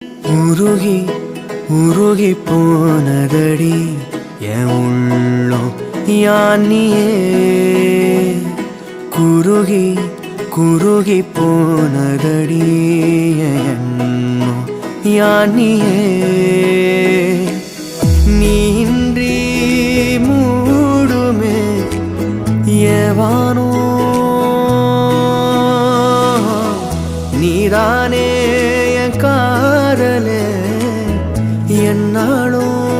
உருகி உருகி போனதடி என் உள்ளம் யானியே குருகி குருகி போனதடி என் யானியே நீன்றி மூடுமே ஏவானோ. நீதானே நாளும்